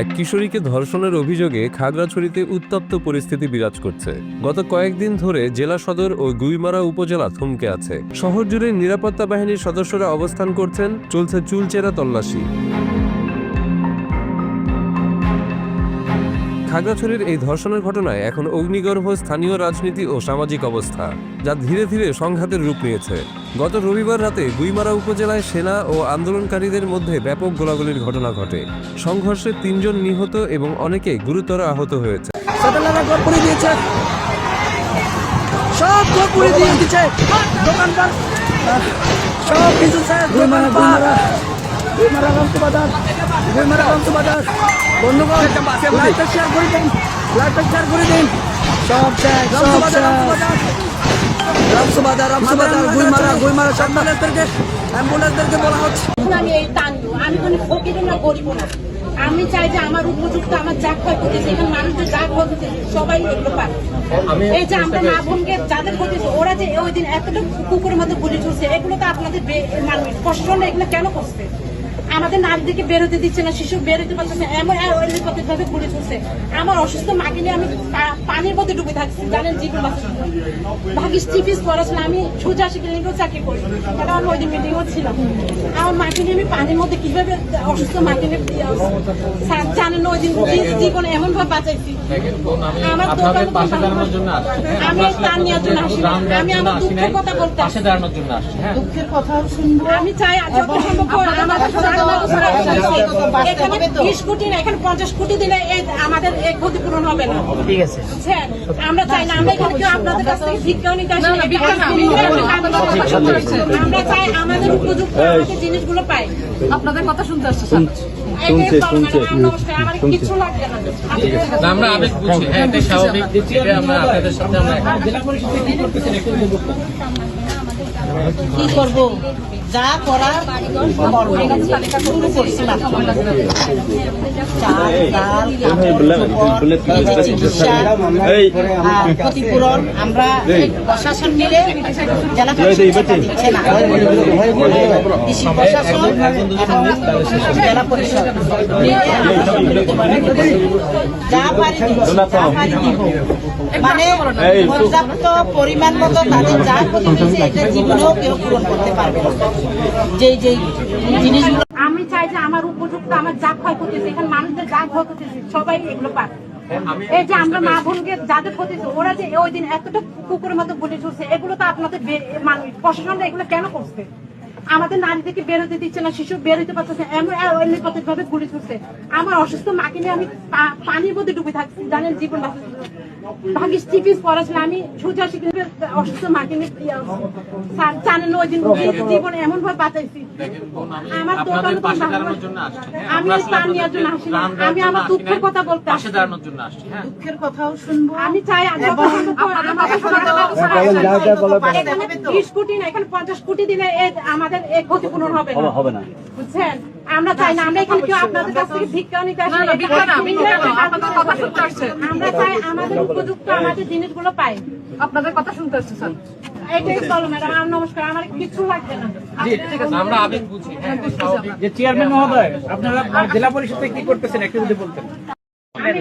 এক কিশোরীকে ধর্ষণের অভিযোগে খাগড়াছড়িতে উত্তপ্ত পরিস্থিতি বিরাজ করছে। গত কয়েকদিন ধরে জেলা সদর ও গুইমারা উপজেলা থমকে আছে। শহর জুড়ে নিরাপত্তা বাহিনীর সদস্যরা অবস্থান করছেন, চলছে চুলচেরা তল্লাশি। খাগড়াছড়ির এই ধর্ষণের ঘটনায় এখন অগ্নিগর্ভ, স্থানীয় রাজনীতি ও সামাজিক অবস্থা, যা ধীরে ধীরে সংঘাতের রূপ নিয়েছে। গত রবিবার রাতে গুইমারা উপজেলায় সেনা ও আন্দোলনকারীদের মধ্যে ব্যাপক গোলাগুলির ঘটনা ঘটে। সংঘর্ষে তিনজন নিহত এবং অনেকে গুরুতর আহত হয়েছে। সব ঘর দিয়ে দিচ্ছে দোকানপাট সব কিছু স্যার দোকানপাট গুইমারা। রামসু বাজার গুইমারা রামসু বাজার বন্ধুগণ লাইটটা শেয়ার করে দিন। লাইটটা শেয়ার করে দিন। সব স্যার সব স্যার। রামসু বাজার গুইমারা গুইমারা সব অ্যাম্বুলেন্সদেরকে অ্যাম্বুলেন্সদেরকে বলা হচ্ছে। আমি এই টানবো আমি কোনো ফকির না গরিব না। আমি চাই যে আমার উপযুক্ত আমার যা ক্ষয় করতেছে এখানে মানুষের যা ক্ষয় করতেছে সবাই এগুলো পায় এই যে আমরা মা বোনকে যাদের করতেছে ওরা যে ওই দিন এতটা কুকুরের মধ্যে গুলি চলছে এগুলো তো আপনাদের মানুষ কষ্ট না এগুলো কেন করছে? আমাদের নারীদেরকে বেরোতে দিচ্ছে না শিশু বেরোতে পারছে না এমন অলিপতিক ভাবে গুলি চলছে। আমার অসুস্থ মাকে নিয়ে আমি পানির মধ্যে ডুবে থাকছি জানেন জীবন জন্য। ভাগিস পড়াশোনা আমি সোজা শিখে চাকরি করি। কারণ আমি ওই দিন মিটিংও ছিল আমার মাকে নিয়ে আমি পানির মধ্যে কীভাবে অসুস্থ মাকে নিয়ে জানেন ওই দিন জীবন এমন ভাবে বাঁচাইছি আমার দোকান আমি তার নেওয়ার জন্য আসি আমি আমার দুঃখের কথা বলতে হ্যাঁ। দুঃখের কথা শুনব। আমি চাই যত সম্ভব আমাদের সারা বছর আসছে। এখানে বিশ কোটি না এখানে পঞ্চাশ কোটি দিলে আমাদের এই ক্ষতিপূরণ হবে না ঠিক আছে আমরা চাই না আমরা এখানে কেউ আপনাদের কাছ থেকে ভিক্ষাও নিতে আসি আমরা চাই আমাদের উপযুক্ত জিনিসগুলো পাই আপনাদের কথা শুনতে আসছে শুনছে শুনছে নমস্কার আমার কিছু লাগবে না না, আমরা আবেগ বুঝি। হ্যাঁ এটাই স্বাভাবিক। আমরা আপনাদের সাথে আমরা কি করব? যা করার শুরু করছি চাল ডাল ক্ষতিপূরণ। আমরা প্রশাসন মিলে জেলা পরিষদ দিচ্ছে না। কৃষি প্রশাসন এবং জেলা পরিষদ। যা পারি মানে পর্যাপ্ত পরিমাণ মতো তাদের যা ক্ষতি হয়েছে এটা জীবনেও কেউ পূরণ করতে পারবে না। যেই যেই জিনিসগুলো আমি চাই যে আমার উপযুক্ত, আমার যা ক্ষয় করতেছে এখানে মানুষদের যা ক্ষয় করতেছে সবাই এগুলো পায় এই যে আমরা মা বোনকে যাদের ক্ষতি ওরা যে ওই দিন এতটা কুকুরের মতো বলে চলছে, এগুলো তো আপনাদের মানুষ প্রশাসনরা এগুলো কেন করছে? আমাদের নারীদেরকে বেরোতে দিচ্ছে না শিশু বেরোতে পারতেছে এমন ভাবে গুলি চলছে আমার অসুস্থ মাকে নিয়ে আমি পানির মধ্যে ডুবে থাকছি জানেন জীবন আমি সোজা শিখে অসুস্থ মাকে নিয়ে জানেন ওই দিন জীবন এমন ভাবে বাঁচাইছি। আমার দোকান হ্যাঁ? আমি আমরা নেওয়ার জন্য আসি আমি আমার দুঃখের কথা বলতে আসি। দাঁড়ানোর জন্য আসছি হ্যাঁ? দুঃখের কথাও শুনব। আমি চাই আমাদের বিশ কোটি না এখানে পঞ্চাশ কোটি দিলে এই আমাদের এই ক্ষতিপূরণ হবে না। হবে না। বুঝছেন? আমরা চাই না আমরা এখানে কেউ আপনাদের কাছ থেকে ভিক্ষাও নিতে আসি। না, না। না, ভিক্ষা না, ভিক্ষা কথা শুনতে আসছে। আমরা চাই আমাদের উপযুক্ত আমাদের জিনিসগুলো পাই। আপনাদের কথা শুনতে আসছে স্যার। এটাই বলো ম্যাডাম আমার নমস্কার আমার কিছু লাগবে না। আমরা আবেগ বুঝি। হ্যাঁ এটাই স্বাভাবিক। যে চেয়ারম্যান মহোদয় আপনারা জেলা পরিষদে কি করতেছেন একটু যদি বলতেন। মানে।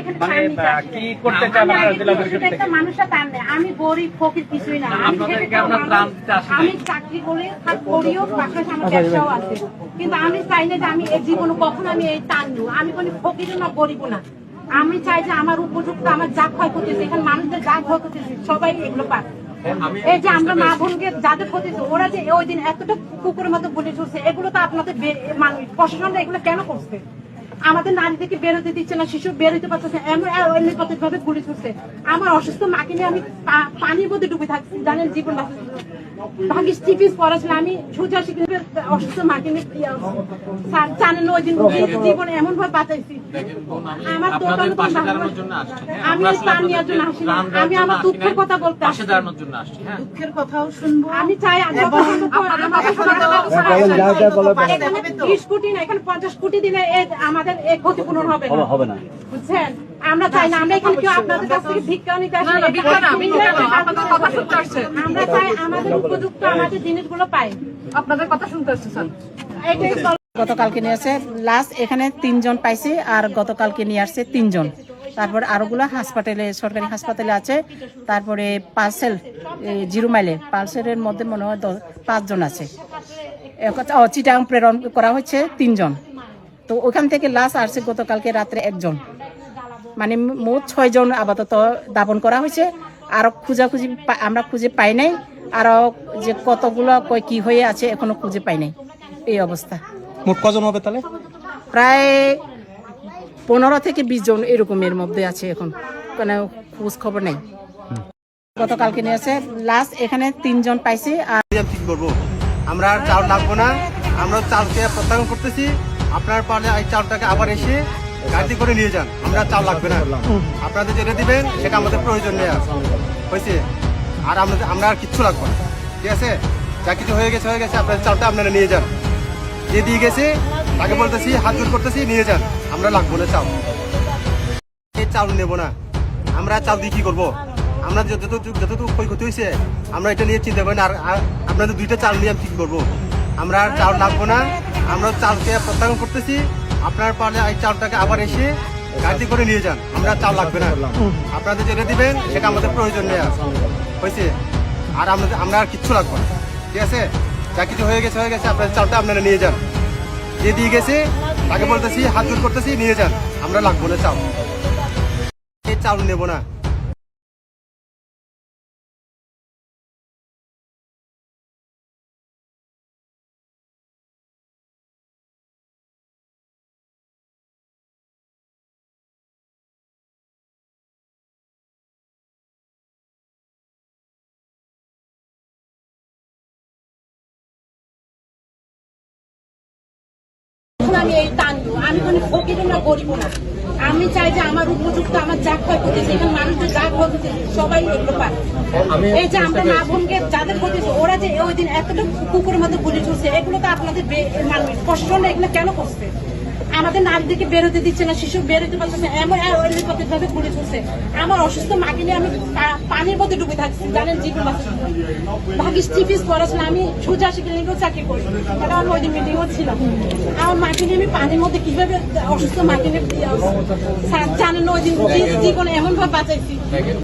কি করতে চান আমি আপনারা জেলা পরিষদ থেকে? মানুষের টান নেই। আমি গরিব ফকির কিছুই না। আমি আপনাদেরকে খেটে খাওয়া আমরা ত্রাণ দিতে আসি নাই। আমি চাকরি করে করিও পাশাপাশি আমার ব্যবসাও আছে। কিন্তু আমি চাই না যে আমি এই জীবনে কখনো আমি এই টান নেব আমি কোনো ফকির না গরিব না। আমি চাই যে আমার উপযুক্ত আমার যা ক্ষয় করতেছে এখানে মানুষদের যা ক্ষয় করতেছে সবাই এগুলো পাক। এই যে আমরা মা বোনকে যাদের ক্ষতি ওরা যে ওই দিন এতটা কুকুরের মতো বলে চলছে এগুলো তো আপনাদের মানুষ প্রশাসনরা এগুলো কেন করছে? আমাদের নারীদেরকে বেরোতে দিচ্ছে না, শিশু বেরোতে পারতেছে এমন অলিপতিক ভাবে গুলি ছুটছে। আমার অসুস্থ মাকে নিয়ে আমি পানির মধ্যে ডুবে থাকছি, জানেন, জীবন বাঁচার ভাগিস চিপিস পড়াশোনা আমি সোজা শিখে অসুস্থ মাকে স্যার জানেন ওই দিন জীবন এমন ভাবে বাঁচাইছি আমার হ্যাঁ আমি নেওয়ার জন্য আসি আমি আমার দুঃখের কথা বলতে আসি। দাঁড়ানোর জন্য আসছি হ্যাঁ। দুঃখের কথাও শুনব। আমি চাই এখানে কোটি না এখানে পঞ্চাশ কোটি দিলে আমাদের এই ক্ষতিপূরণ হবে হবে না। বুঝছেন? আমরা চাই না আমরা এখানে কেউ আপনাদের কাছ থেকে ভিক্ষাও নিতে আসি না, ভিক্ষা না, ভিক্ষা না, আপনাদের কথা শুনতে আসছে। আমরা চাই আমাদের উপযুক্ত আমাদের জিনিসগুলো পাই। আপনাদের কথা শুনতে আসছে স্যার। গতকালকে নিয়ে আসছে লাস্ট এখানে তিনজন পাইছি আর গতকালকে নিয়ে আসছে তিনজন। তারপর আরোগুলো হাসপাতালে সরকারি হাসপাতালে আছে। তারপরে পার্সেল জিরো মাইলে পার্সেলের মধ্যে মনে হয় পাঁচজন আছে। চিটাং প্রেরণ করা হচ্ছে তিনজন। তো ওখান থেকে লাস্ট আসছে গতকালকে রাত্রে একজন। মানে মোট ছয়জন আপাতত দাপন করা হয়েছে। আরও খোঁজাখুঁজি আমরা খুঁজে পাই নাই। আরও যে কতগুলো কই কি হয়ে আছে এখনও খুঁজে পাই নাই। এই অবস্থা। মোট কজন হবে তাহলে? প্রায় পনেরো থেকে বিশ জন এরকমের মধ্যে আছে এখন। কোনো খোঁজ খবর নেই। গতকালকে নিয়ে আসছে লাস্ট এখানে তিনজন পাইছে আর কি করব আমরা চাল লাগবো না। আমরা চালকে প্রত্যাখ্যান করতেছি। আপনার পারলে এই চালটাকে আবার এসে গাড়ি করে নিয়ে যান, আমরা চাল লাগবে না। আপনাদের যেটা দিবেন, সেটা আমাদের প্রয়োজন নেই হয়েছে? আর আমাদের আমরা আর কিচ্ছু লাগবো না। ঠিক আছে? যা কিছু হয়ে গেছে হয়ে গেছে, আপনাদের চালটা আপনারা নিয়ে যান। যে দিয়ে গেছে, তাকে বলতেছি, হাত জোর করতেছি, নিয়ে যান। আমরা লাগবো না চাল এই চাল নেব না। আমরা চাল দিয়ে কি করব? আমরা যতটুকু যতটুকু ক্ষয়ক্ষতি হয়েছে, আমরা এটা নিয়ে চিন্তা করি আর আপনাদের দুইটা চাল নিয়ে আমি কি করব? আমরা আর চাল লাগবো না। আমরা চালকে প্রত্যাখ্যান করতেছি। আপনার পারলে এই চালটাকে আবার এসে গাড়ি করে নিয়ে যান। আমরা চাল লাগবে না। আপনাদের যেটা দিবেন, সেটা আমাদের প্রয়োজন নেই হয়েছে? আর আমাদের আমরা আর কিচ্ছু লাগবো না। ঠিক আছে? যা কিছু হয়ে গেছে হয়ে গেছে আপনাদের চালটা আপনারা নিয়ে যান। যে দিয়ে গেছে, তাকে বলতেছি, হাত জোর করতেছি, নিয়ে যান। আমরা লাগবো না চাল। এই চাল নেব না। আমি এই টানবো আমি কোনো ফকির না গরিব না। আমি চাই যে আমার উপযুক্ত আমার যা ক্ষয় করতেছে সেখানে মানুষের যা ক্ষয় করতেছে সবাই এগুলো পায় এই যে আমরা না বোনকে যাদের করতেছে ওরা যে ওই দিন এতটা কুকুরের মধ্যে গুলি ছুটছে এগুলো তো আপনাদের মানুষ মানে প্রশাসন এগুলো কেন করছে? আমাদের নারীদেরকে বেরোতে দিচ্ছে না, শিশু বেরোতে পারছে এমন অলিপথের ভাবে ঘুরে ছুটছে আমার অসুস্থ মাকে নিয়ে আমি পানির মধ্যে ডুবে থাকছি, জানেন, জীবন। ভাগিস টিপিস পড়াশোনা আমি সোজা শিখে নিয়েও চাকরি করি। এটা আমার ওই মিটিংও ছিল আমার মাকে নিয়ে আমি পানির মধ্যে কীভাবে অসুস্থ মাকে নিয়ে জানেন ওই দিন জীবন এমন ভাবে বাঁচাইছি।